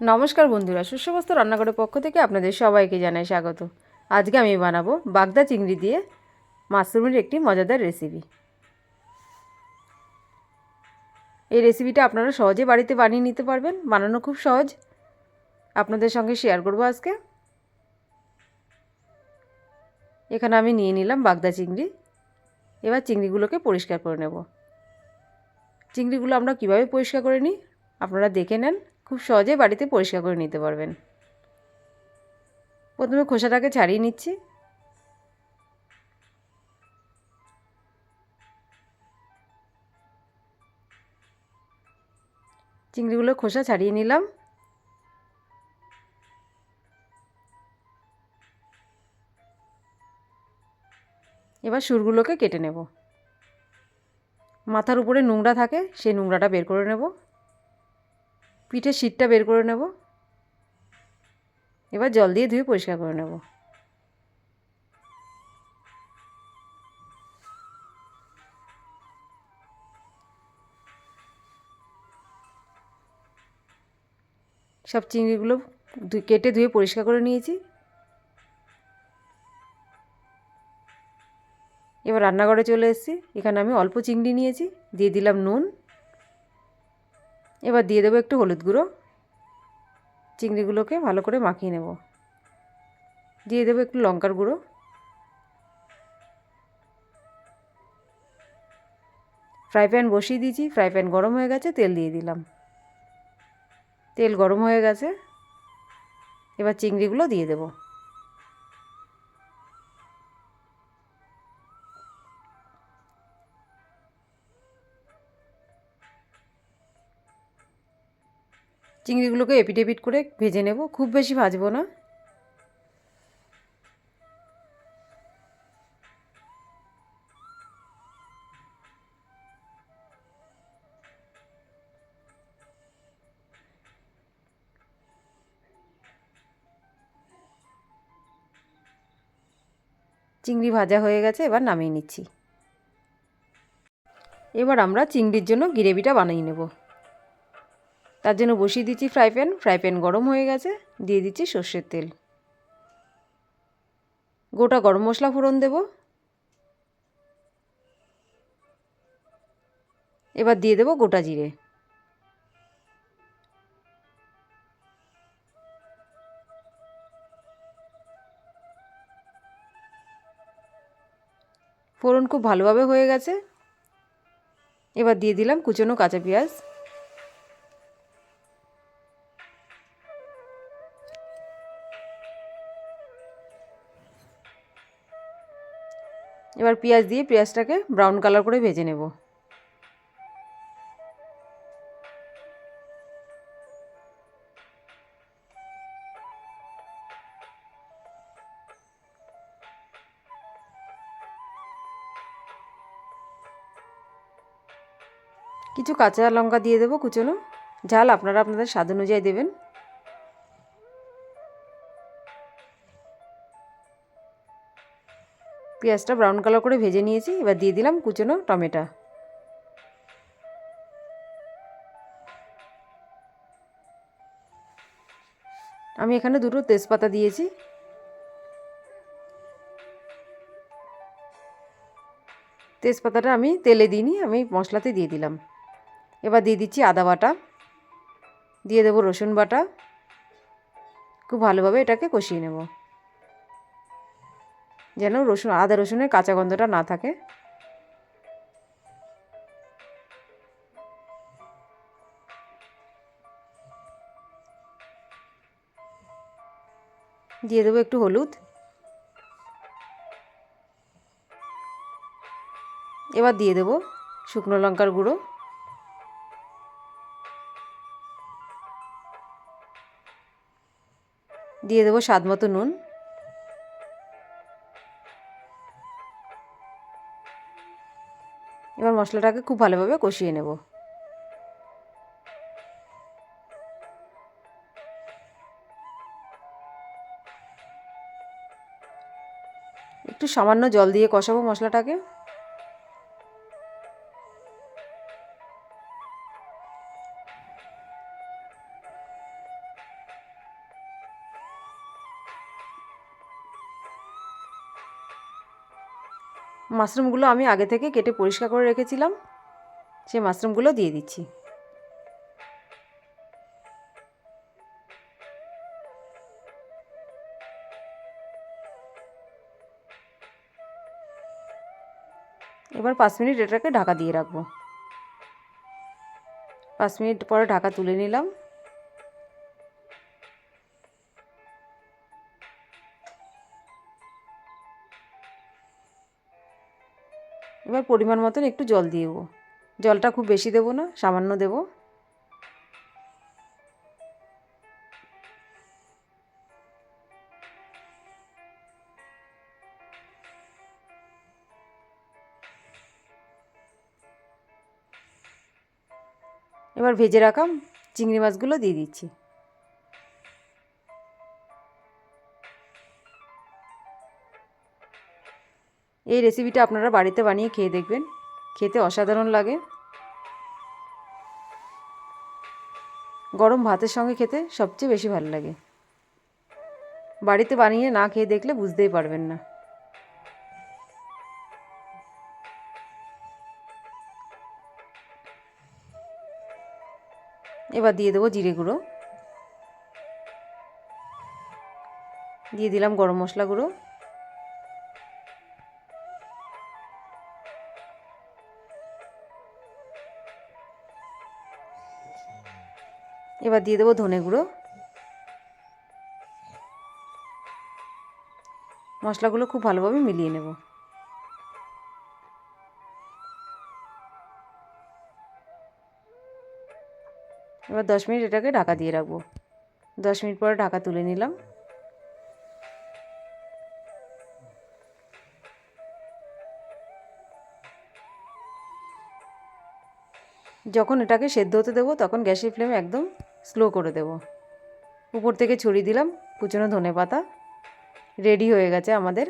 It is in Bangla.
নমস্কার বন্ধুরা, সুস্বাস্থ্য রান্নাঘরের পক্ষ থেকে আপনাদের সবাইকে জানাই স্বাগত। আজকে আমি বানাবো বাগদা চিংড়ি দিয়ে মাশরুমের একটি মজাদার রেসিপি এই রেসিপিটা আপনারা সহজে বাড়িতে বানিয়ে নিতে পারবেন, বানানো খুব সহজ। আপনাদের সঙ্গে শেয়ার করব আজকে। এখানে আমি নিয়ে নিলাম বাগদা চিংড়ি। এবার চিংড়িগুলোকে পরিষ্কার করে নেব। চিংড়িগুলো আমরা কীভাবে পরিষ্কার করে নিই, আপনারা দেখে নেন। খুব সহজে বাড়িতে পরিষ্কার করে নিতে পারবেন। প্রথমে খোসাটাকে ছাড়িয়ে নিচ্ছি। চিংড়িগুলো খোসা ছাড়িয়ে নিলাম। এবার সুরগুলোকে কেটে নেব। মাথার উপরে নোংরা থাকে, সেই নোংরাটা বের করে নেব। পিঠের শীতটা বের করে নেব। এবার জল দিয়ে ধুয়ে পরিষ্কার করে নেব। সব চিংড়িগুলো কেটে ধুয়ে পরিষ্কার করে নিয়েছি। এবার রান্নাঘরে চলে এসেছি। এখানে আমি অল্প চিংড়ি নিয়েছি, দিয়ে দিলাম নুন। এবার দিয়ে দেবো একটু হলুদ গুঁড়ো। চিংড়িগুলোকে ভালো করে মাখিয়ে নেব। দিয়ে দেবো একটু লঙ্কার গুঁড়ো। ফ্রাই প্যান বসিয়ে দিয়েছি, ফ্রাই প্যান গরম হয়ে গেছে, তেল দিয়ে দিলাম। তেল গরম হয়ে গেছে, এবার চিংড়িগুলো দিয়ে দেবো। চিংড়িগুলোকে এপিট এপিট করে ভেজে নেব। খুব বেশি ভাজবো না। চিংড়ি ভাজা হয়ে গেছে, এবার নামিয়ে নিচ্ছি। এবার আমরা চিংড়ির জন্য গ্রেভিটা বানিয়ে নেব। তার জন্য বসিয়ে দিচ্ছি ফ্রাই প্যান। ফ্রাই প্যান গরম হয়ে গেছে। দিয়ে দিচ্ছি সর্ষের তেল। গোটা গরম মশলা ফোড়ন দেব। এবার দিয়ে দেব গোটা জিরে। ফোড়ন খুব ভালোভাবে হয়ে গেছে। এবার দিয়ে দিলাম কুচনো কাঁচা পেঁয়াজ। এবার পেঁয়াজ দিয়ে পেঁয়াজটাকে ব্রাউন কালার করে ভেজে নেব। কিছু কাঁচা লঙ্কা দিয়ে দেবো কুচনো। ঝাল আপনারা আপনাদের স্বাদ অনুযায়ী দেবেন। পেঁয়াজটা ব্রাউন কালার করে ভেজে নিয়েছি, এবার দিয়ে দিলাম কুচনো টমেটো। আমি এখানে দুটো তেজপাতা দিয়েছি। তেজপাতাটা আমি তেলে দিইনি, আমি মশলাতে দিয়ে দিলাম। এবার দিয়ে দিচ্ছি আদা বাটা। দিয়ে দেবো রসুন বাটা। খুব ভালোভাবে এটাকে কষিয়ে নেব। যেন রসুন, আদা রসুনের কাঁচা গন্ধটা না থাকে। দিয়ে দেবো একটু হলুদ। এবার দিয়ে দেবো শুকনো লঙ্কার গুঁড়ো। দিয়ে দেবো স্বাদ মতো নুন। এবার মশলাটাকে খুব ভালোভাবে কষিয়ে নেব। একটু সামান্য জল দিয়ে কষাবো মশলাটাকে। মাশরুমগুলো আমি আগে থেকে কেটে পরিষ্কার করে রেখেছিলাম। সেই মাশরুমগুলো দিয়ে দিচ্ছি। এবার পাঁচ মিনিট এটাকে ঢাকা দিয়ে রাখব। পাঁচ মিনিট পরে ঢাকা তুলে নিলাম। এবার পরিমাণ মতন একটু জল দিয়ে দেবো। জলটা খুব বেশি দেবো না, সামান্য দেবো। এবার ভেজে রাখা চিংড়ি মাছগুলো দিয়ে দিচ্ছি। এই রেসিপিটা আপনারা বাড়িতে বানিয়ে খেয়ে দেখবেন। খেতে অসাধারণ লাগে। গরম ভাতের সঙ্গে খেতে সবচেয়ে বেশি ভালো লাগে। বাড়িতে বানিয়ে না খেয়ে দেখলে বুঝতেই পারবেন না। এবার দিয়ে দেবো জিরে গুঁড়ো। দিয়ে দিলাম গরম মশলা গুঁড়ো। এবার দিয়ে দেবো ধনে গুঁড়ো। মশলাগুলো খুব ভালোভাবে মিলিয়ে নেব। এবার দশ মিনিট এটাকে ঢাকা দিয়ে রাখব। দশ মিনিট পরে ঢাকা তুলে নিলাম। যখন এটাকে সেদ্ধ হতে দেবো, তখন গ্যাসের ফ্লেম একদম স্লো করে দেব। উপর থেকে ছড়িয়ে দিলাম কুচনো ধনে পাতা রেডি হয়ে গেছে আমাদের